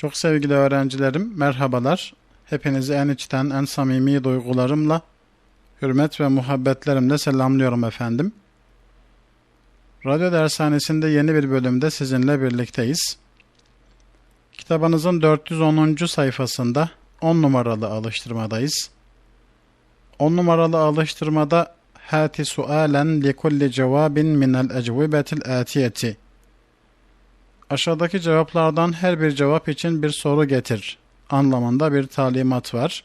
Çok sevgili öğrencilerim, merhabalar. Hepinizi en içten, en samimi duygularımla, hürmet ve muhabbetlerimle selamlıyorum efendim. Radyo dershanesinde yeni bir bölümde sizinle birlikteyiz. Kitabınızın 410. sayfasında 10 numaralı alıştırmadayız. 10 numaralı alıştırmada hati sualen li kulli cevabin minel ecvibetil atiyeti Aşağıdaki cevaplardan her bir cevap için bir soru getir anlamında bir talimat var.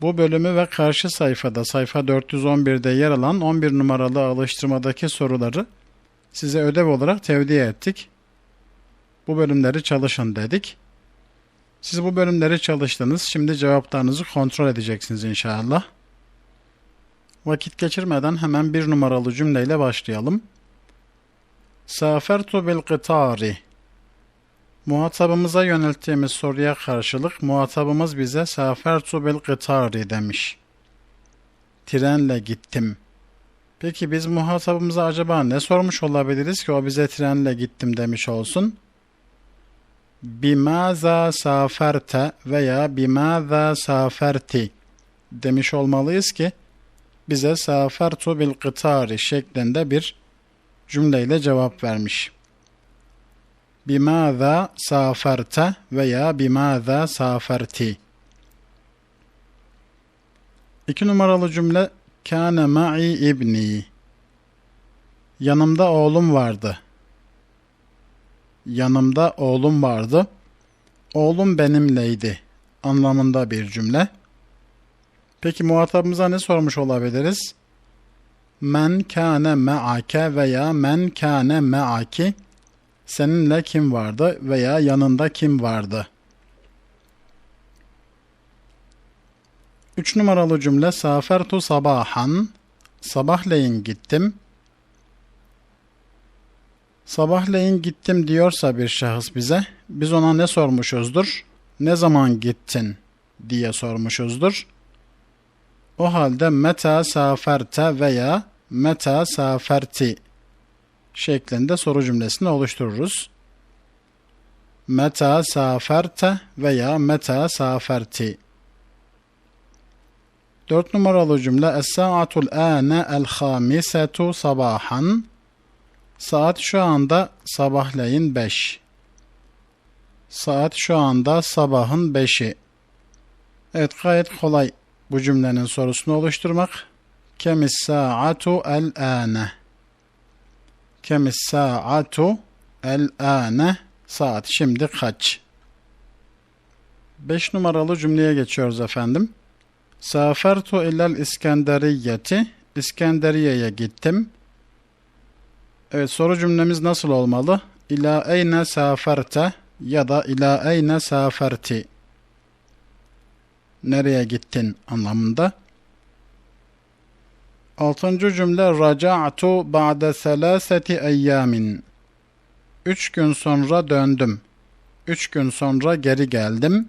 Bu bölümü ve karşı sayfada sayfa 411'de yer alan 11 numaralı alıştırmadaki soruları size ödev olarak tevdi ettik. Bu bölümleri çalışın dedik. Siz bu bölümleri çalıştınız. Şimdi cevaplarınızı kontrol edeceksiniz inşallah. Vakit geçirmeden hemen bir numaralı cümleyle başlayalım. Safertu bil qitari. Muhatabımıza yönelttiğimiz soruya karşılık muhatabımız bize safertu bil qitari demiş. Trenle gittim. Peki biz muhatabımıza acaba ne sormuş olabiliriz ki o bize trenle gittim demiş olsun? Bimaza saferte veya bimaza saferti demiş olmalıyız ki bize safertu bil qitari şeklinde bir cümleyle cevap vermiş. Bimâzâ saferte veya bimâzâ saferti. İki numaralı cümle kâne ma'i ibni. Yanımda oğlum vardı. Yanımda oğlum vardı. Oğlum benimleydi anlamında bir cümle. Peki muhatabımıza ne sormuş olabiliriz? Men kâne me'ake veya men kâne me'aki seninle kim vardı veya yanında kim vardı? Üç numaralı cümle safertu sabahan sabahleyin gittim. Sabahleyin gittim diyorsa bir şahıs bize biz ona ne sormuşuzdur? Ne zaman gittin diye sormuşuzdur. O halde meta saferte veya meta saferti şeklinde soru cümlesini oluştururuz. Meta saferte veya meta saferti. Dört numaralı cümle Es-sa'atul âne el-hâmisetu sabahan Saat şu anda sabahleyin beş. Saat şu anda sabahın beşi. Evet gayet kolay bu cümlenin sorusunu oluşturmak. Kemis sa'atu el-âne. Kemis sa'atu el-âne. Saat şimdi kaç? Beş numaralı cümleye geçiyoruz efendim. Safertu ilel İskenderiyeti. İskenderiye'ye gittim. Evet soru cümlemiz nasıl olmalı? İla eyne saferte ya da ila eyne saferti. Nereye gittin anlamında. Altıncı cümle raca'tu ba'de selaseti eyyamin. Üç gün sonra döndüm. Üç gün sonra geri geldim.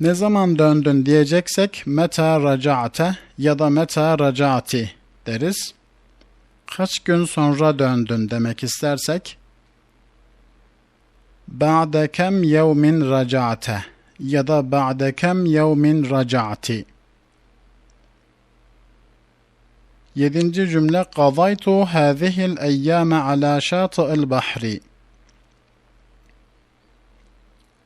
Ne zaman döndün diyeceksek meta raca'te ya da meta raca'ti deriz. Kaç gün sonra döndün demek istersek ba'de kem yevmin raca'te ya da ba'de kem yevmin raca'ti. Yedinci cümle Qadaytu hâzihil eyyâme alâ şâtı'l bahri.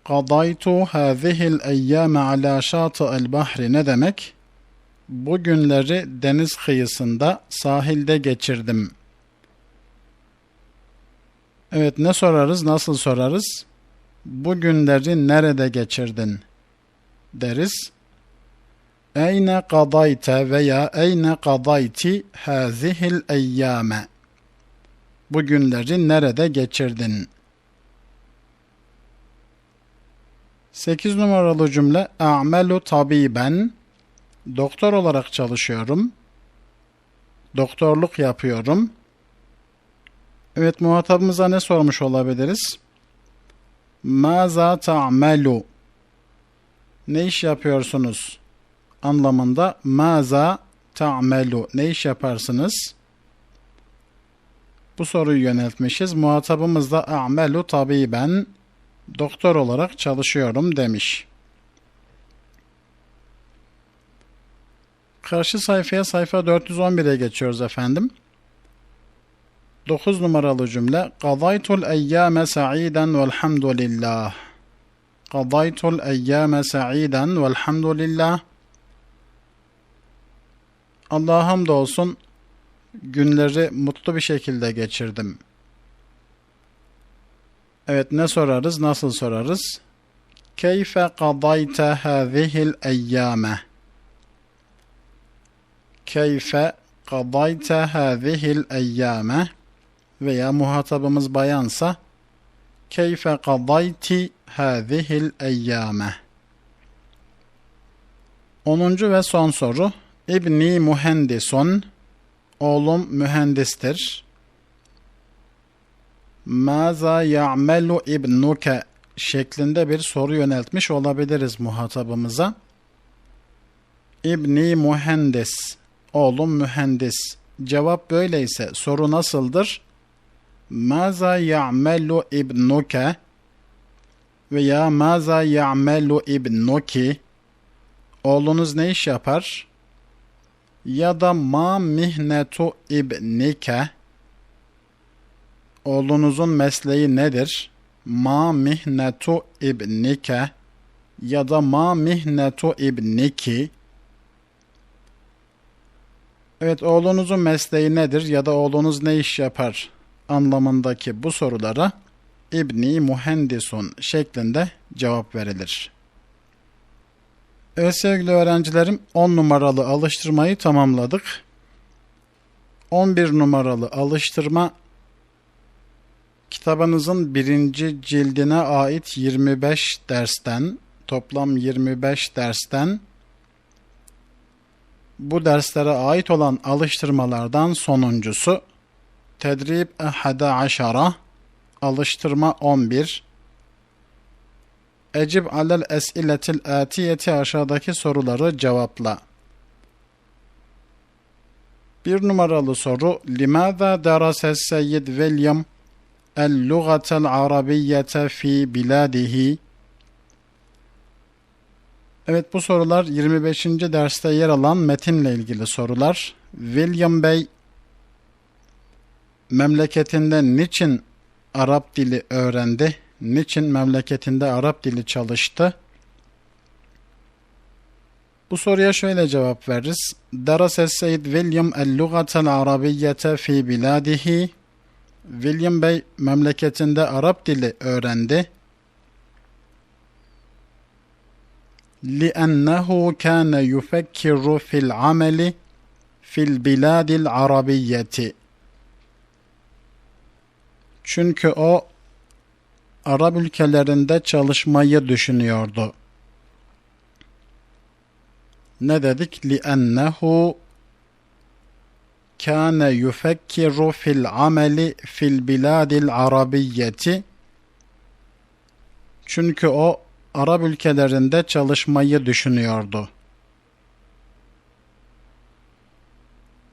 Qadaytu hâzihil eyyâme alâ şâtı'l bahri ne demek? Bu günleri deniz kıyısında sahilde geçirdim. Evet ne sorarız, nasıl sorarız? Bu günleri nerede geçirdin deriz. Eyne kadayte veya eyne kadayti hazihil eyyame. Bu günleri nerede geçirdin? 8 numaralı cümle A'melu tabiben Doktor olarak çalışıyorum. Doktorluk yapıyorum. Evet muhatabımıza ne sormuş olabiliriz? Maza ta'melu Ne iş yapıyorsunuz? Anlamında maza ta'melu Ne iş yaparsınız? Bu soruyu yöneltmişiz. Muhatabımız da a'melu tabiben doktor olarak çalışıyorum demiş. Karşı sayfaya sayfa 411'e geçiyoruz efendim. 9 numaralı cümle Qadaytul eyyame sa'iden velhamdülillah Qadaytul eyyame sa'iden velhamdülillah Allah'a hamdolsun günleri mutlu bir şekilde geçirdim. Evet ne sorarız? Nasıl sorarız? Keyfe qadayte hâzihil eyyâme Keyfe qadayte hâzihil eyyâme veya muhatabımız bayansa keyfe qadayti hâzihil eyyâme 10. ve son soru İbni muhendisun Oğlum mühendistir. Maza ya'melu ibnuke şeklinde bir soru yöneltmiş olabiliriz muhatabımıza. İbni mühendis. Oğlum mühendis. Cevap böyleyse soru nasıldır? Maza ya'melu ibnuke veya maza ya'melu ibnuki Oğlunuz ne iş yapar? ya da ma mihnetu ibnike? oğlunuzun mesleği nedir? Ma mihnetu ibnike? ya da ma mihnetu ibniki? Evet oğlunuzun mesleği nedir? ya da oğlunuz ne iş yapar anlamındaki bu sorulara İbni Muhendisun şeklinde cevap verilir. Evet sevgili öğrencilerim 10 numaralı alıştırmayı tamamladık. 11 numaralı alıştırma kitabınızın birinci cildine ait 25 dersten toplam 25 dersten bu derslere ait olan alıştırmalardan sonuncusu Tedrib Ehada Aşara Alıştırma 11 Ecib alel es'iletil atiyeti aşağıdaki soruları cevapla. Bir numaralı soru Limada derase Seyyid William el-lugatel arabiyyete fi biladihi Evet bu sorular 25. derste yer alan metinle ilgili sorular. William Bey memleketinde niçin Arap dili öğrendi? niçin memleketinde Arap dili çalıştı? Bu soruya şöyle cevap veririz. Darase Seyyid William el-lugatel arabiyyete fi biladihi. William Bey memleketinde Arap dili öğrendi. لِأَنَّهُ كَانَ يُفَكِّرُ فِي الْعَمَلِ فِي الْبِلَادِ الْعَرَبِيَّةِ Çünkü o Arap ülkelerinde çalışmayı düşünüyordu. Ne dedik? لِأَنَّهُ كَانَ يُفَكِّرُ فِي الْعَمَلِ فِي الْبِلَادِ الْعَرَبِيَّةِ Çünkü o Arap ülkelerinde çalışmayı düşünüyordu.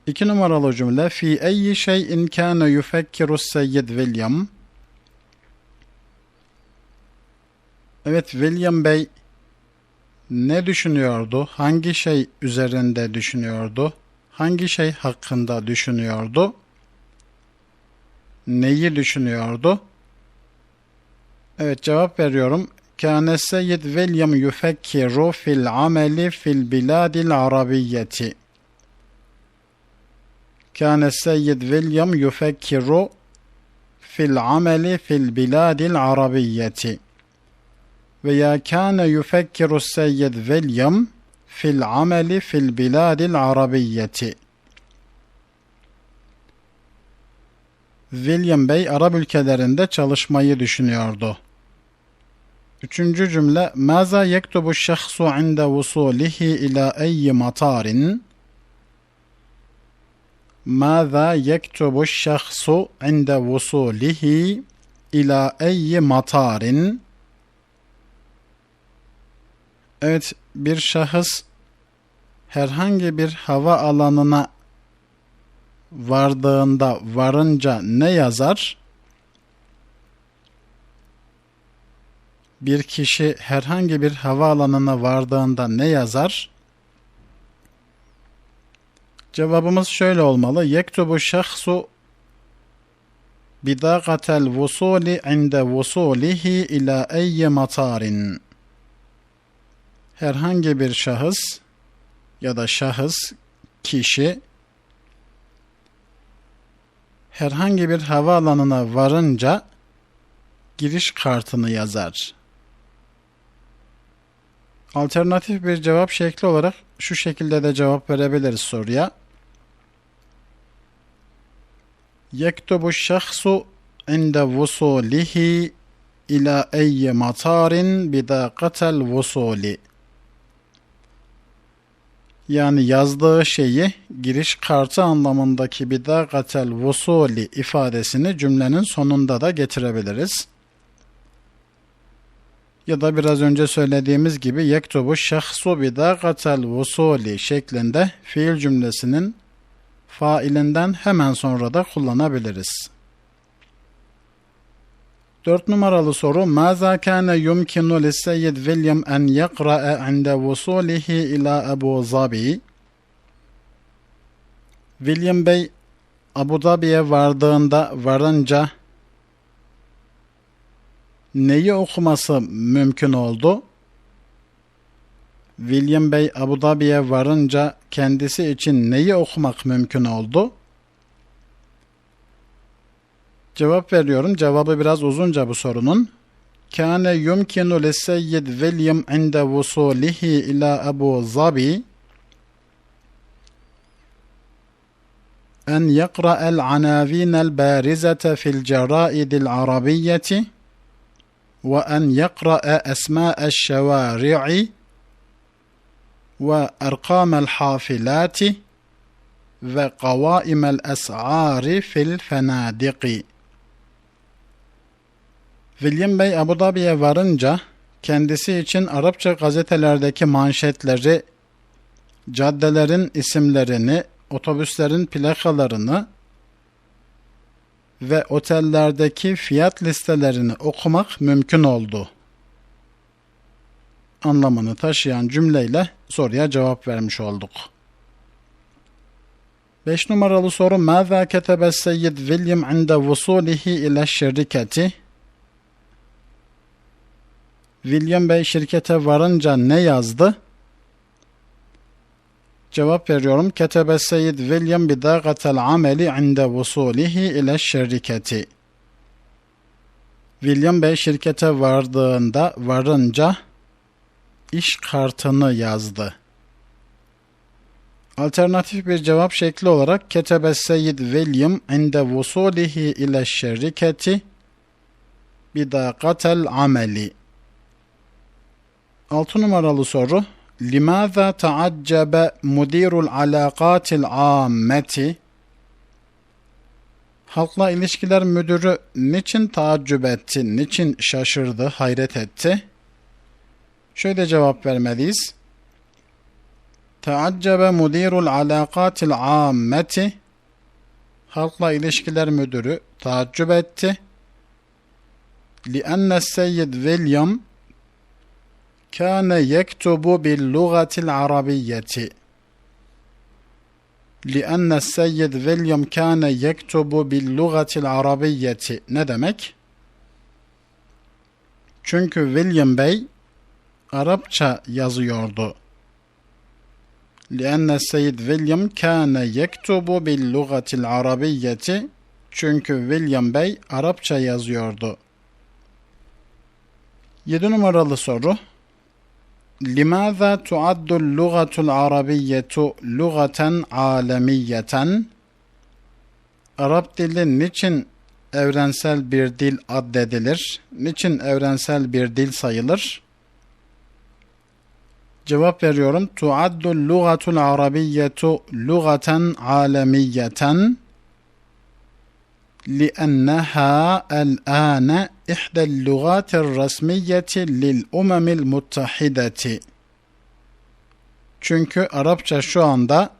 İki numaralı cümle fi eyyi şeyin kana yufekkiru seyyid William Evet William Bey ne düşünüyordu? Hangi şey üzerinde düşünüyordu? Hangi şey hakkında düşünüyordu? Neyi düşünüyordu? Evet cevap veriyorum. Kâne Seyyid William yufekkiru fil ameli fil biladil arabiyyeti. Kâne Seyyid William yufekkiru fil ameli fil biladil arabiyyeti veya kâne yufekkiru seyyid William fil ameli fil biladil arabiyyeti. William Bey Arap ülkelerinde çalışmayı düşünüyordu. Üçüncü cümle Maza yektubu şahsu inde vusulihi ila eyyi matarin Maza yektubu şahsu inde vusulihi ila eyyi matarin Evet bir şahıs herhangi bir hava alanına vardığında varınca ne yazar? Bir kişi herhangi bir havaalanına vardığında ne yazar? Cevabımız şöyle olmalı. Yektubu şahsu bidagatel vusuli inde vusulihi ila eyye matarin. Herhangi bir şahıs ya da şahıs, kişi herhangi bir havaalanına varınca giriş kartını yazar. Alternatif bir cevap şekli olarak şu şekilde de cevap verebiliriz soruya. Yektubu şahsu inde vusulihi ila eyyi matarin bidaqatel vusuli. Yani yazdığı şeyi giriş kartı anlamındaki bidaqatel vusuli ifadesini cümlenin sonunda da getirebiliriz ya da biraz önce söylediğimiz gibi yektubu şahsu bidagatel vusuli şeklinde fiil cümlesinin failinden hemen sonra da kullanabiliriz. Dört numaralı soru Maza kana yumkinu lisseyyid William en yakra'a inde vusulihi ila Abu Zabi William Bey Abu Dhabi'ye vardığında varınca neyi okuması mümkün oldu? William Bey Abu Dhabi'ye varınca kendisi için neyi okumak mümkün oldu? Cevap veriyorum. Cevabı biraz uzunca bu sorunun. Kâne yumkinu lisseyyid William inde vusulihi ila Abu Zabi en yakra'el anavînel bârizete fil cerâidil arabiyyeti ve en yakra'e esmâ'eş şevâri'i ve erkamel hafilati ve kavaimel es'ari fil fenadiki. William Bey Abu Dhabi'ye varınca kendisi için Arapça gazetelerdeki manşetleri, caddelerin isimlerini, otobüslerin plakalarını ve otellerdeki fiyat listelerini okumak mümkün oldu.'' Anlamını taşıyan cümleyle soruya cevap vermiş olduk. 5 numaralı soru Mâzâ ketebe Seyyid William inde vusulihi ile şirketi William Bey şirkete varınca ne yazdı? Cevap veriyorum. Ketebe Seyyid William bidagatel ameli inde vusulihi ile şirketi. William Bey şirkete vardığında varınca iş kartını yazdı. Alternatif bir cevap şekli olarak Ketebe Seyyid William inde vusulihi ile şirketi bidagatel ameli. Altı numaralı soru لماذا تعجب مدير العلاقات العامة Halkla ilişkiler müdürü niçin taaccüp etti, niçin şaşırdı, hayret etti? Şöyle cevap vermeliyiz. Teaccebe mudirul alakatil ammeti Halkla ilişkiler müdürü taaccüp etti. لأن السيد William كان يكتب باللغة العربية لأن السيد فيليام كان يكتب باللغة العربية ne demek? Çünkü William Bey Arapça yazıyordu. لأن السيد فيليام كان يكتب باللغة العربية çünkü William Bey Arapça yazıyordu. 7 numaralı soru لماذا تعد اللغة العربية لغة عالمية Arap dili niçin evrensel bir dil addedilir? Niçin evrensel bir dil sayılır? Cevap veriyorum. Tuaddul lugatul arabiyyetu lugaten alemiyeten لأنها الآن إحدى اللغات الرسمية للأمم المتحدة Çünkü Arapça şu anda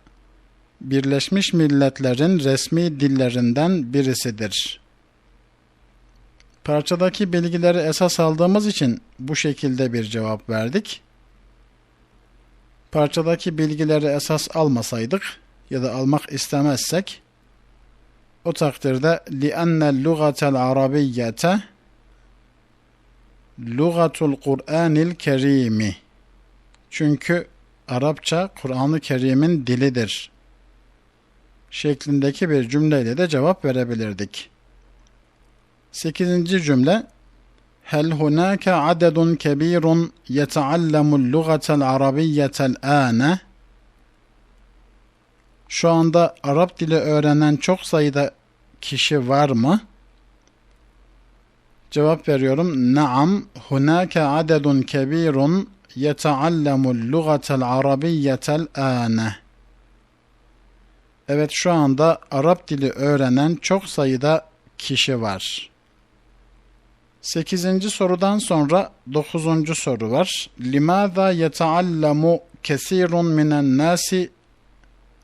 Birleşmiş Milletler'in resmi dillerinden birisidir. Parçadaki bilgileri esas aldığımız için bu şekilde bir cevap verdik. Parçadaki bilgileri esas almasaydık ya da almak istemezsek o takdirde لِأَنَّ اللُّغَةَ الْعَرَبِيَّةَ lugatul Kur'anil Kerimi. Çünkü Arapça Kur'an-ı Kerim'in dilidir. Şeklindeki bir cümleyle de cevap verebilirdik. Sekizinci cümle هل هناك عدد كبير يتعلم اللغة العربية الآن Şu anda Arap dili öğrenen çok sayıda kişi var mı? Cevap veriyorum. Naam, hunake adedun kebirun yetaallamul lugatel arabiyyetel âne. Evet şu anda Arap dili öğrenen çok sayıda kişi var. Sekizinci sorudan sonra dokuzuncu soru var. Limâzâ yetaallamu kesirun minen nâsi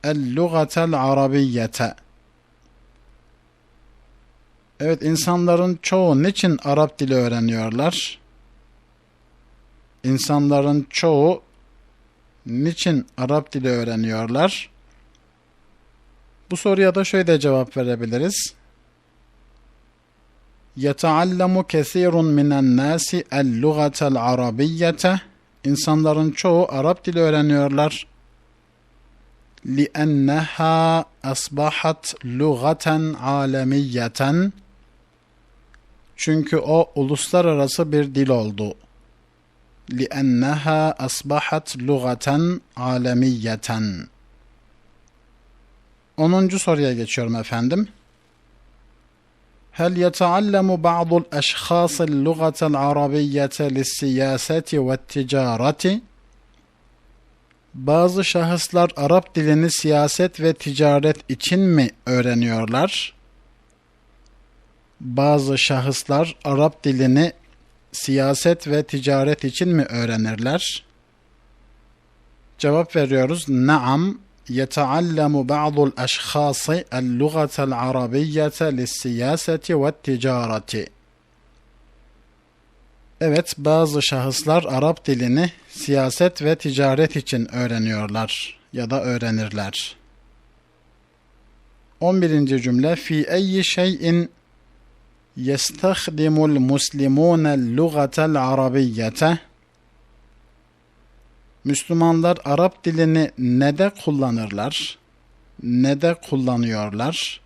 el-lugatel arabiyyete. Evet insanların çoğu niçin Arap dili öğreniyorlar? İnsanların çoğu niçin Arap dili öğreniyorlar? Bu soruya da şöyle cevap verebiliriz. يَتَعَلَّمُ كَثِيرٌ مِنَ النَّاسِ اللُّغَةَ الْعَرَبِيَّةَ İnsanların çoğu Arap dili öğreniyorlar. لِأَنَّهَا أَصْبَحَتْ لُغَةً عَالَمِيَّةً Çünkü o uluslararası bir dil oldu. لِأَنَّهَا أَصْبَحَتْ لُغَةً عَالَمِيَّةً Onuncu soruya geçiyorum efendim. هل يتعلم بعض الأشخاص اللغة العربية للسياسة والتجارة؟ Bazı şahıslar Arap dilini siyaset ve ticaret için mi öğreniyorlar? Bazı şahıslar Arap dilini siyaset ve ticaret için mi öğrenirler? Cevap veriyoruz. Naam, يتعلم بعض الأشخاص اللغة العربية للسياسة والتجارة. Evet, bazı şahıslar Arap dilini siyaset ve ticaret için öğreniyorlar ya da öğrenirler. 11. cümle fi eyyi şeyin yestahdimul muslimun lugatel arabiyyete Müslümanlar Arap dilini ne de kullanırlar? Ne de kullanıyorlar?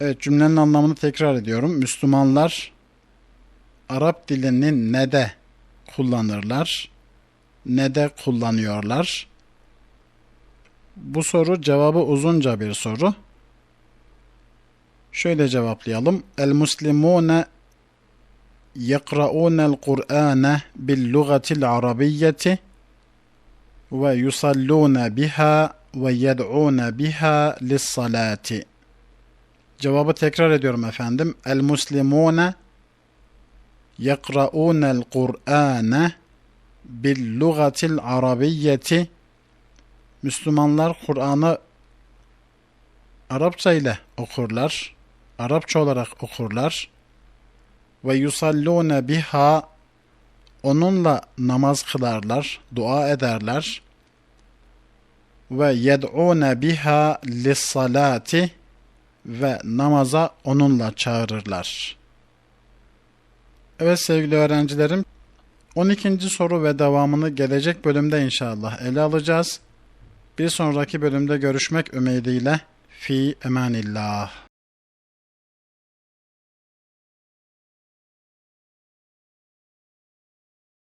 Evet cümlenin anlamını tekrar ediyorum. Müslümanlar Arap dilini ne de kullanırlar? Ne de kullanıyorlar? Bu soru cevabı uzunca bir soru. Şöyle cevaplayalım. El muslimune يقرؤون القرآن باللغة العربية ويصلون بها ويدعون بها للصلاة Cevabı tekrar ediyorum efendim. El muslimune yekra'unel Kur'ane bil lugatil arabiyyeti Müslümanlar Kur'an'ı Arapça ile okurlar. Arapça olarak okurlar ve yusallune biha onunla namaz kılarlar, dua ederler ve yed'une biha lissalati ve namaza onunla çağırırlar. Evet sevgili öğrencilerim 12. soru ve devamını gelecek bölümde inşallah ele alacağız. Bir sonraki bölümde görüşmek ümidiyle fi emanillah.